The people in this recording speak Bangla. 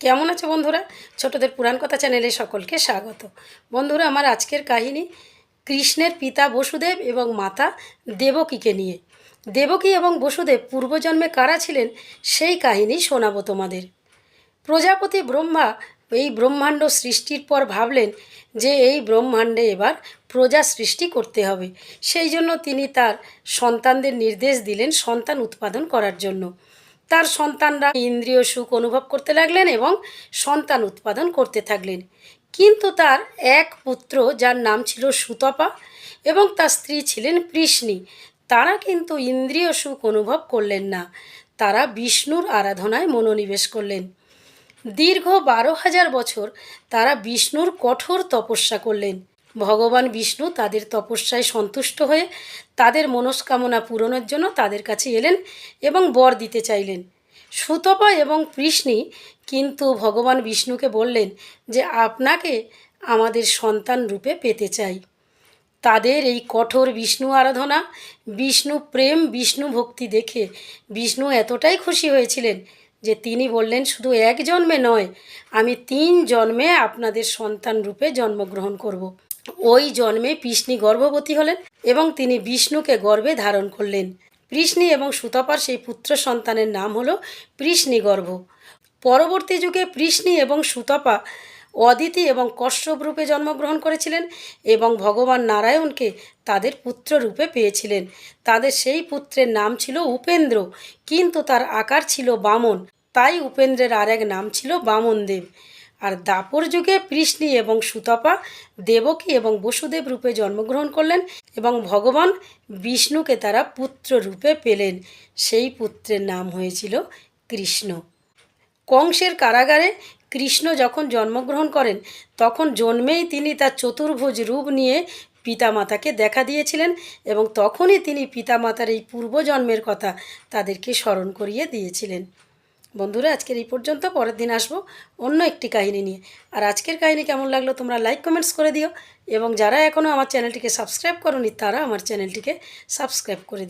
কেমন আছে বন্ধুরা? ছোটদের পুরাণ কথা চ্যানেলে সকলকে স্বাগত। বন্ধুরা, আমার আজকের কাহিনী কৃষ্ণের পিতা বসুদেব এবং মাতা দেবকীকে নিয়ে। দেবকী এবং বসুদেব পূর্বজন্মে কারা ছিলেন, সেই কাহিনী শোনাবো তোমাদের। প্রজাপতি ব্রহ্মা এই ব্রহ্মাণ্ড সৃষ্টির পর ভাবলেন যে এই ব্রহ্মাণ্ডে এবার প্রজা সৃষ্টি করতে হবে। সেই জন্য তিনি তার সন্তানদের নির্দেশ দিলেন সন্তান উৎপাদন করার জন্য। তার সন্তানরা ইন্দ্রিয় সুখ অনুভব করতে লাগলেন এবং সন্তান উৎপাদন করতে থাকলেন। কিন্তু তার এক পুত্র, যার নাম ছিল সুতপা এবং তার স্ত্রী ছিলেন পৃষ্ণী তারা কিন্তু ইন্দ্রিয় সুখ অনুভব করলেন না। তারা বিষ্ণুর আরাধনায় মনোনিবেশ করলেন। দীর্ঘ বারো হাজার বছর তারা বিষ্ণুর কঠোর তপস্যা করলেন। ভগবান বিষ্ণু তাদের তপস্যায় সন্তুষ্ট হয়ে তাদের মনস্কামনা পূরণের জন্য তাদের কাছে এলেন এবং বর দিতে চাইলেন সুতপা এবং কৃষ্ণী কিন্তু ভগবান বিষ্ণুকে বললেন যে, আপনাকে আমাদের সন্তান রূপে পেতে চাই তাদের এই কঠোর বিষ্ণু আরাধনা, বিষ্ণু প্রেম, বিষ্ণু ভক্তি দেখে বিষ্ণু এতটাই খুশি হয়েছিলেন যে তিনি বললেন, শুধু এক জন্মে নয়, আমি তিন জন্মে আপনাদের সন্তান রূপে জন্মগ্রহণ করব। ওই জন্মে কৃষ্ণী গর্ভবতী হলেন এবং তিনি বিষ্ণুকে গর্ভে ধারণ করলেন। কৃষ্ণী এবং সুতপার সেই পুত্র সন্তানের নাম হলো কৃষ্ণী গর্ভ। পরবর্তী যুগে কৃষ্ণী এবং সুতপা অদিতি এবং কশ্যপ রূপে জন্মগ্রহণ করেছিলেন এবং ভগবান নারায়ণকে তাদের পুত্র রূপে পেয়েছিলেন। তাদের সেই পুত্রের নাম ছিল উপেন্দ্র, কিন্তু তার আকার ছিল বামন। তাই উপেন্দ্রের আর এক নাম ছিল বামনদেব। আর দাপর যুগে কৃষ্ণী এবং সুতপা দেবকী এবং বসুদেব রূপে জন্মগ্রহণ করলেন এবং ভগবান বিষ্ণুকে তারা পুত্র রূপে পেলেন। সেই পুত্রের নাম হয়েছিল কৃষ্ণ। কংসের কারাগারে কৃষ্ণ যখন জন্মগ্রহণ করেন, তখন জন্মেই তিনি তার চতুর্ভুজ রূপ নিয়ে পিতামাতাকে দেখা দিয়েছিলেন এবং তখনই তিনি পিতামাতার এই পূর্বজন্মের কথা তাদেরকে স্মরণ করিয়ে দিয়েছিলেন। বন্ধুরা, আজকের এই পর্যন্ত। পরের দিন আসব অন্য একটি কাহিনী নিয়ে। আর আজকের কাহিনী কেমন লাগল তোমরা লাইক কমেন্টস করে দিও। এবং যারা এখনও আমার চ্যানেলটিকে সাবস্ক্রাইব করনি, তারা আমার চ্যানেলটিকে সাবস্ক্রাইব করে দিও।